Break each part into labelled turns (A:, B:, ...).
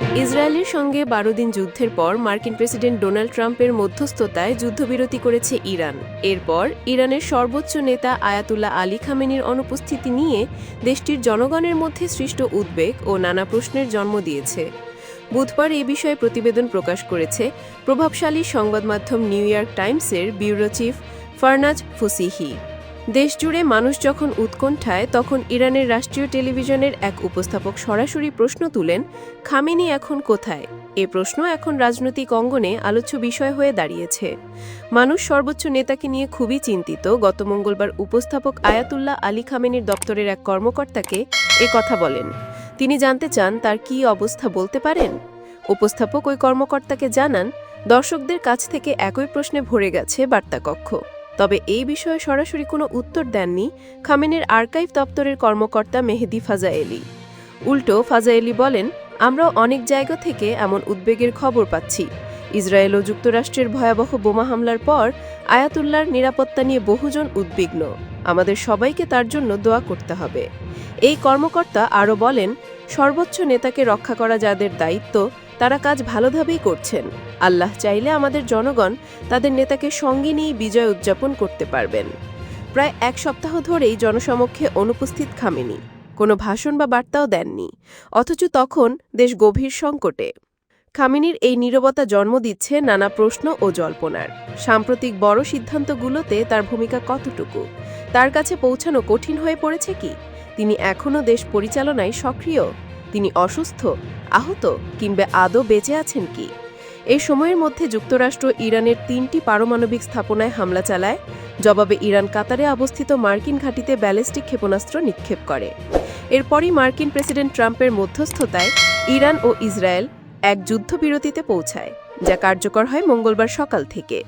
A: ইসরায়েলের সঙ্গে বারো দিন যুদ্ধের পর মার্কিন প্রেসিডেন্ট ডোনাল্ড ট্রাম্পের মধ্যস্থতায় যুদ্ধবিরতি করেছে ইরান। এরপর ইরানের সর্বোচ্চ নেতা আয়াতুল্লাহ আলী খামেনির অনুপস্থিতি নিয়ে দেশটির জনগণের মধ্যে সৃষ্ট উদ্বেগ ও নানা প্রশ্নের জন্ম দিয়েছে। বুধবার এ বিষয়ে প্রতিবেদন প্রকাশ করেছে প্রভাবশালী সংবাদ মাধ্যম নিউ ইয়র্ক টাইমসের ব্যুরো চিফ ফারনাজ ফুসিহি। দেশজুড়ে মানুষ যখন উৎকণ্ঠায়, তখন ইরানের রাষ্ট্রীয় টেলিভিশনের এক উপস্থাপক সরাসরি প্রশ্ন তুলেন, খামেনি এখন কোথায়? এ প্রশ্ন এখন রাজনৈতিক অঙ্গনে আলোচ্য বিষয় হয়ে দাঁড়িয়েছে। মানুষ সর্বোচ্চ নেতাকে নিয়ে খুবই চিন্তিত। গত মঙ্গলবার উপস্থাপক আয়াতুল্লাহ আলী খামেনির দপ্তরের এক কর্মকর্তাকে এ কথা বলেন। তিনি জানতে চান, তার কী অবস্থা বলতে পারেন? উপস্থাপক ওই কর্মকর্তাকে জানান, দর্শকদের কাছ থেকে একই প্রশ্নে ভরে গেছে বার্তাকক্ষ। তবে এই বিষয়ে সরাসরি কোনো উত্তর দেননি খামেনের আর্কাইভ দপ্তরের কর্মকর্তা মেহেদি ফাজায়েলি। উল্টো ফাজায়েলি বলেন, আমরা অনেক জায়গা থেকে এমন উদ্বেগের খবর পাচ্ছি। ইসরায়েল ও যুক্তরাষ্ট্রের ভয়াবহ বোমা হামলার পর আয়াতুল্লাহর নিরাপত্তা নিয়ে বহুজন উদ্বিগ্ন। আমাদের সবাইকে তার জন্য দোয়া করতে হবে। এই কর্মকর্তা আরও বলেন, সর্বোচ্চ নেতাকে রক্ষা করা যাদের দায়িত্ব তারা কাজ ভালোভাবেই করছেন। আল্লাহ চাইলে আমাদের জনগণ তাদের নেতাকে সঙ্গে নিয়ে বিজয় উদযাপন করতে পারবেন। প্রায় এক সপ্তাহ ধরেই জনসমক্ষে অনুপস্থিত খামেনি। কোনো ভাষণ বা বার্তাও দেননি। অথচ তখন দেশ গভীর সংকটে। খামিনির এই নীরবতা জন্ম দিচ্ছে নানা প্রশ্ন ও জল্পনার। সাম্প্রতিক বড় সিদ্ধান্তগুলোতে তার ভূমিকা কতটুকু? তার কাছে পৌঁছানো কঠিন হয়ে পড়েছে কি? তিনি এখনও দেশ পরিচালনায় সক্রিয়? তিনি অসুস্থ, আহত কিংবা আদৌ বেঁচে আছেন কি? এই সময়ের মধ্যে যুক্তরাষ্ট্র ইরানের তিনটি পারমাণবিক স্থাপনায় হামলা চালায়, জবাবে ইরান কাতারে অবস্থিত মার্কিন ঘাঁটিতে ব্যালিস্টিক ক্ষেপণাস্ত্র নিক্ষেপ করে। এরপরই মার্কিন প্রেসিডেন্ট ট্রাম্পের মধ্যস্থতায় ইরান ও ইসরায়েল এক যুদ্ধবিরতিতে পৌঁছায়, যা কার্যকর হয় মঙ্গলবার সকাল থেকে।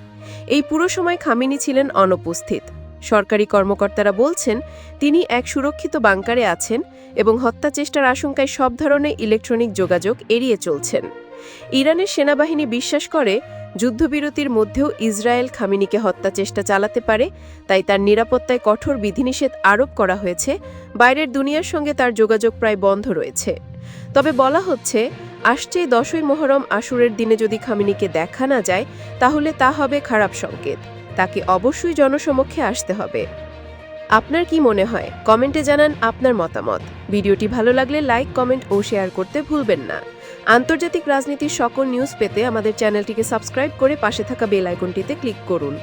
A: এই পুরো সময় খামিনি ছিলেন অনুপস্থিত। সরকারি কর্মকর্তারা বলছেন, তিনি এক সুরক্ষিত বাংকারে আছেন এবং হত্যা চেষ্টার আশঙ্কায় সব ধরনের ইলেকট্রনিক যোগাযোগ এড়িয়ে চলছেন। ইরানের সেনাবাহিনী বিশ্বাস করে, যুদ্ধবিরতির মধ্যেও ইসরায়েল খামিনিকে হত্যা চেষ্টা চালাতে পারে, তাই তার নিরাপত্তায় কঠোর বিধিনিষেধ আরোপ করা হয়েছে, বাইরের দুনিয়ার সঙ্গে তার যোগাযোগ প্রায় বন্ধ রয়েছে। তবে বলা হচ্ছে, আসছে দশই মহরম আশুরের দিনে যদি খামিনিকে দেখা না যায়, তাহলে তা হবে খারাপ সংকেত। তাকে অবশ্যই জনসমক্ষে আসতে হবে। আপনার কি মনে হয়? কমেন্টে জানান আপনার মতামত। ভিডিওটি ভালো লাগলে লাইক, কমেন্ট ও শেয়ার করতে ভুলবেন না। আন্তর্জাতিক রাজনীতির সকল নিউজ পেতে আমাদের চ্যানেলটিকে সাবস্ক্রাইব করে পাশে থাকা বেল আইকনটিতে ক্লিক করুন।